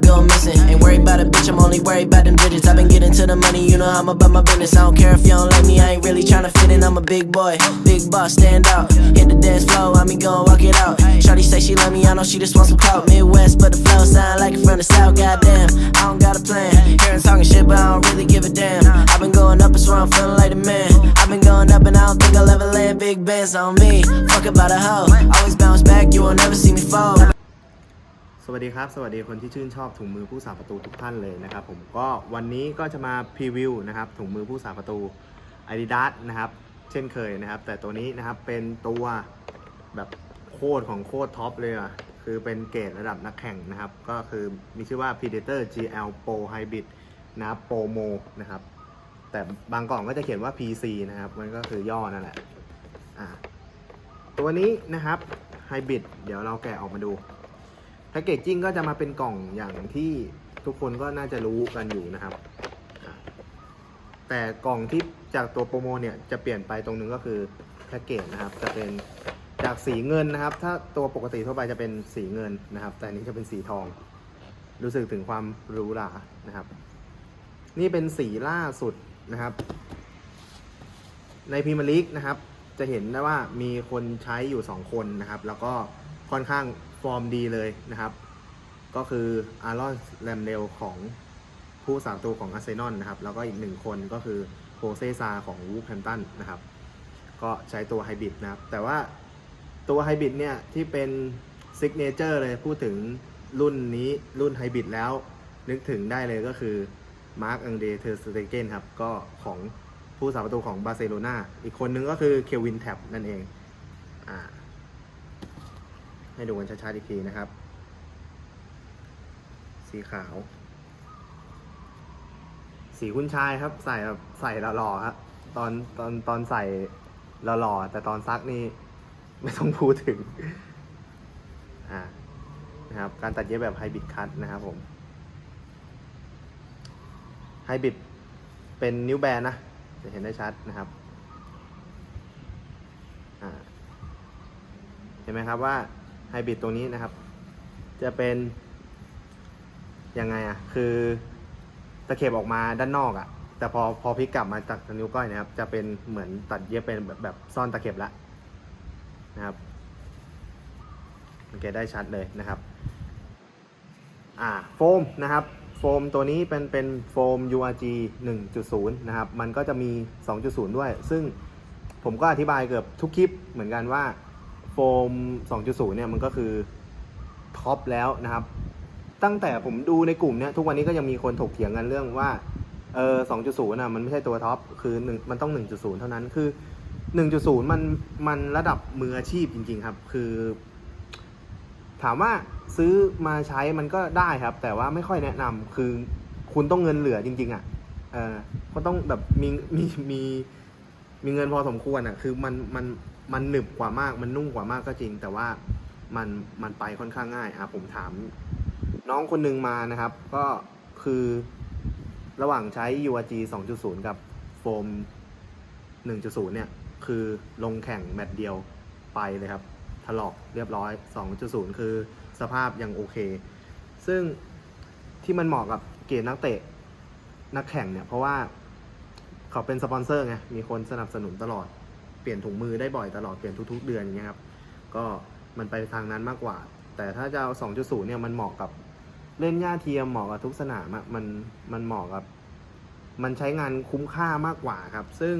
go missing. Ain't worried about a bitch, I'm only worried about them digits. I've been getting to the money, you know I'm about my business. I don't care if you don't like me, I ain't really tryna fit in. I'm a big boy, big boss, stand out. Hit the dance floor, I mean, go walk it out. Shorty say she love me, I know she just wants some clout. Midwest, but the flow sound like it from the south. Goddamn, I don't got a plan. Hearing talking shit, but I don't really give a damn. I've been going up, it's where I'm feeling like a man. I've been going up, and I don't think I'll ever land big bands on me. Fuck about a hoe, always bounce back, you won't never see me fall. สวัสดีครับ สวัสดีคนที่ชื่นชอบถุงมือผู้สาประตูทุกท่านเลยนะครับผมก็วันนี้ก็จะมาพรีวิวนะครับถุงมือผู้สาประตู Adidas นะครับ เช่นเคยนะครับ แต่ตัวนี้นะครับเป็นตัวแบบโคตรของโคตรท็อปเลยอะคือเป็นเกรดระดับนักแข่งนะครับ ก็คือมีชื่อว่า Predator GL Pro Hybrid นะครับ Pro Mo นะครับ แต่บางกล่องก็จะเขียนว่า PC นะครับ มันก็คือย่อนั่นแหละอ่าตัวนี้นะครับ Hybrid เดี๋ยวเราแกะออกมาดู แพคเกจจิ้งก็จะมาเป็นกล่องอย่างที่ทุกคนก็น่าจะรู้กันอยู่นะครับ แต่กล่องที่จากตัวโปรโมเนี่ยจะเปลี่ยนไปตรงนึงก็คือแพ็กเกจนะครับ จะเป็นจากสีเงินนะครับ ถ้าตัวปกติทั่วไปจะเป็นสีเงินนะครับ แต่อันนี้จะเป็นสีทอง รู้สึกถึงความหรูหรานะครับ นี่เป็นสีล่าสุดนะครับ ในพรีเมียร์ลีกนะครับ จะเห็นได้ว่ามีคนใช้อยู่ 2 คนนะครับ แล้วก็ ค่อนข้างฟอร์มดีเลยนะครับ ก็คืออารอนแรมเดลของผู้สามตัวของอาร์เซนอลนะครับ แล้วก็อีกหนึ่งคนก็คือโฮเซซาของวูฟแฮมตันนะครับ ก็ใช้ตัวไฮบริดนะครับ แต่ว่าตัวไฮบริดเนี่ยที่เป็นซิกเนเจอร์เลยพูดถึงรุ่นนี้รุ่นไฮบริดแล้ว นึกถึงได้เลยก็คือมาร์ a อังเดเทอร์สเตเกนครับ ก็ของผู้สาประตูของบาร์เซโลนาอีกคนนึงก็คือเควินแท็บนั่นเองอ่า ให้ดูกันชัดๆอีกทีนะครับ สีขาว สีคุณชายครับ ใส่แบบใส่หล่อๆครับตอนตอนตอนใส่หล่อๆแต่ตอนซักนี่ไม่ต้องพูดถึงอ่านะครับ การตัดเย็บแบบไฮบริดคัตนะครับผมไฮบริดเป็นนิ้วแบนนะจะเห็นได้ชัดนะครับอ่าเห็นไหมครับว่า ไฮบริดตัวนี้นะครับ จะเป็นยังไงอะ่ะ คือตะเข็บออกมาด้านนอกอะ่ะ แต่พอพอพลิกกลับมาจากนิ้วก้อยนะครับ จะเป็นเหมือนตัดเย็บเป็นแบบแบบซ่อนตะเข็บละนะครับโอเคได้ชัดเลยนะครับ อ่าโฟมนะครับโฟมตัวนี้เป็นเป็นโฟม URG 1.0 นะครับ มันก็จะมี 2.0 ด้วย ซึ่งผมก็อธิบายเกือบทุกคลิปเหมือนกันว่า โฟม 2.0 เนี่ยมันก็คือท็อปแล้วนะครับ ตั้งแต่ผมดูในกลุ่มเนี่ยทุกวันนี้ก็ยังมีคนถกเถียงกันเรื่องว่าเออ2.0น่ะมันไม่ใช่ตัวท็อปคือหนึ่งมันต้อง 1.0 เท่านั้นคือ 1.0 มันมันระดับมืออาชีพจริง ๆ ครับ คือ ถามว่าซื้อมาใช้มันก็ได้ครับ แต่ว่าไม่ค่อยแนะนำคือคุณต้องเงินเหลือจริง ๆอะเออก็ต้องแบบมีมีมีมีเงินพอสมควรอะ คือมันมัน มันหนึบกว่ามาก มันนุ่มกว่ามากก็จริง แต่ว่ามันมันไปค่อนข้างง่ายอะผมถาม น้องคนหนึ่งมานะครับ ก็คือระหว่างใช้ URG 2.0 กับโฟม 1.0 เนี่ย คือลงแข่งแมตช์เดียวไปเลยครับ ถลอกเรียบร้อย 2.0 คือสภาพยังโอเค ซึ่งที่มันเหมาะกับเกรดนักเตะนักแข่งเนี่ย เพราะว่าเขาเป็นสปอนเซอร์ไง มีคนสนับสนุนตลอด เปลี่ยนถุงมือได้บ่อยตลอดเปลี่ยนทุก ๆ เดือนอย่างเงี้ยครับก็มันไปทางนั้นมากกว่า แต่ถ้าจะเอา 2.0 เนี่ยมันเหมาะกับเล่นหญ้าเทียมเหมาะกับทุกสนามอะมันมันเหมาะกับ มันใช้งานคุ้มค่ามากกว่าครับ ซึ่ง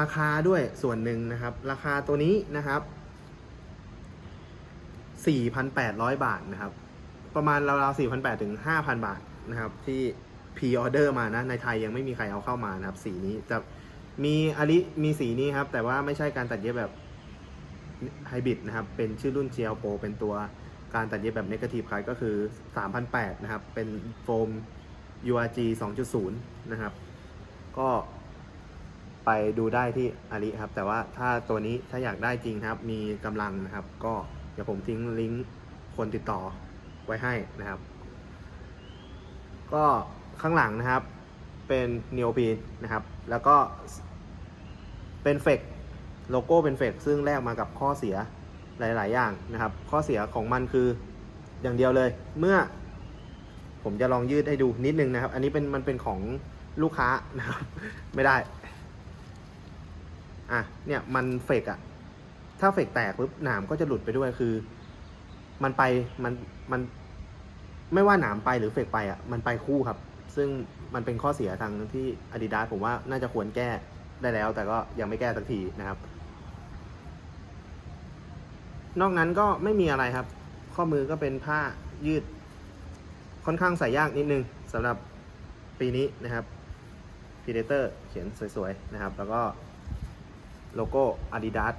ราคาด้วยส่วนหนึ่งนะครับ ราคาตัวนี้นะครับ 4,800 บาทนะครับ ประมาณราวๆ4,800ถึง5,000 บาทนะครับ ที่พรีออเดอร์มานะ ในไทยยังไม่มีใครเอาเข้ามานะครับ สีนี้จะ มีอาริมีสีนี้ครับ แต่ว่าไม่ใช่การตัดเย็บแบบไฮบริดนะครับ เป็นชื่อรุ่น GL Pro เป็นตัวการตัดเย็บแบบเนกาทีฟคลก็คือ 3,800นะครับ เป็นโฟม URG 2.0 นะครับ ก็ไปดูได้ที่อาลีครับ แต่ว่าถ้าตัวนี้ถ้าอยากได้จริงครับ มีกำลังนะครับ ก็เดี๋ยวผมทิ้งลิงก์คนติดต่อไว้ให้นะครับ ก็ข้างหลังนะครับเป็นเน o ปีนนะครับ แล้วก็ เป็นเฟกโลโก้เป็นเฟกซึ่งแลกมากับข้อเสียหลาย ๆ อย่างนะครับ ข้อเสียของมันคืออย่างเดียวเลย เมื่อ ผมจะลองยืดให้ดูนิดนึงนะครับ อันนี้เป็นมันเป็นของลูกค้านะครับ ไม่ได้ อะ เนี่ยมันเฟกอะถ้าเฟกแตกปุ๊บหนามก็จะหลุดไปด้วยคือ มันไปมันมันไม่ว่าหนามไปหรือเฟกไปอะมันไปคู่ครับ ซึ่งมันเป็นข้อเสียทางที่ Adidas ผมว่าน่าจะควรแก้ ได้แล้ว แต่ก็ยังไม่แก้สักทีนะครับ นอกนั้นก็ไม่มีอะไรครับ ข้อมือก็เป็นผ้ายืด ค่อนข้างใส่ยากนิดนึงสำหรับปีนี้นะครับ Predator เขียนสวยๆนะครับ แล้วก็โลโก้ Adidas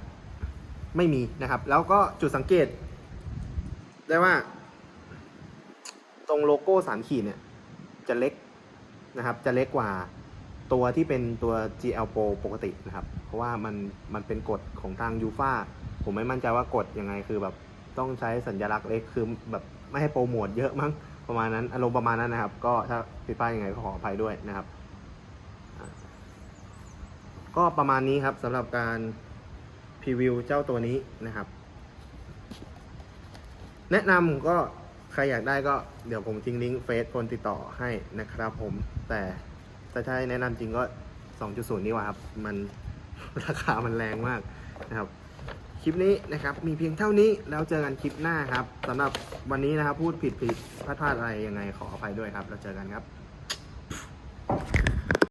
ไม่มีนะครับ แล้วก็จุดสังเกต ได้ว่า ตรงโลโก้สามขีดเนี่ย จะเล็กนะครับ จะเล็กกว่า ตัวที่เป็นตัว GL Pro ปกตินะครับ เพราะว่ามันมันเป็นกฎของทางยูฟาผมไม่มั่นใจว่ากฎยังไงคือแบบต้องใช้สัญลักษณ์เล็กคือแบบไม่ให้โปรโมทเยอะมั้งประมาณนั้นอารมณ์ประมาณนั้นนะครับ ก็ถ้าผิดพลาดยังไงก็ขออภัยด้วยนะครับ ก็ประมาณนี้ครับสำหรับการพรีวิวเจ้าตัวนี้นะครับ แนะนำก็ใครอยากได้ก็เดี๋ยวผมทิ้งลิงก์เฟซคนติดต่อให้นะครับผมแต่ แต่ถ้าใช้แนะนำจริงก็ 2.0 นี่ว่าครับ มันราคามันแรงมากนะครับ คลิปนี้นะครับมีเพียงเท่านี้แล้วเจอกันคลิปหน้าครับสำหรับวันนี้นะครับพูดผิดผิดพลาดพลาดอะไรยังไงขออภัยด้วยครับ แล้วเจอกันครับ